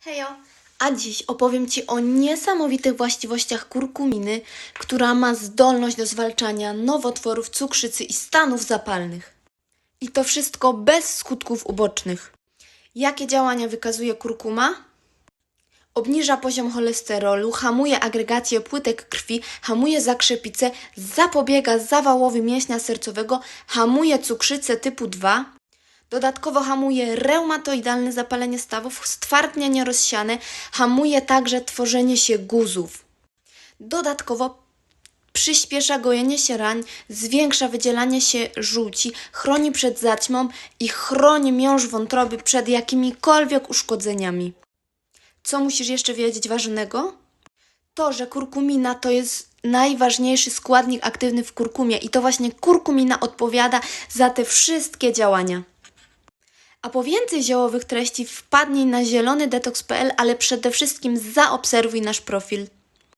Hejo! A dziś opowiem Ci o niesamowitych właściwościach kurkuminy, która ma zdolność do zwalczania nowotworów, cukrzycy i stanów zapalnych. I to wszystko bez skutków ubocznych. Jakie działania wykazuje kurkuma? Obniża poziom cholesterolu, hamuje agregację płytek krwi, hamuje zakrzepicę, zapobiega zawałowi mięśnia sercowego, hamuje cukrzycę typu 2, Dodatkowo hamuje reumatoidalne zapalenie stawów, stwardnienie rozsiane, hamuje także tworzenie się guzów. Dodatkowo przyspiesza gojenie się rań, zwiększa wydzielanie się żółci, chroni przed zaćmą i chroni miąższ wątroby przed jakimikolwiek uszkodzeniami. Co musisz jeszcze wiedzieć ważnego? To, że kurkumina to jest najważniejszy składnik aktywny w kurkumie i to właśnie kurkumina odpowiada za te wszystkie działania. A po więcej ziołowych treści wpadnij na zielonydetox.pl, ale przede wszystkim zaobserwuj nasz profil.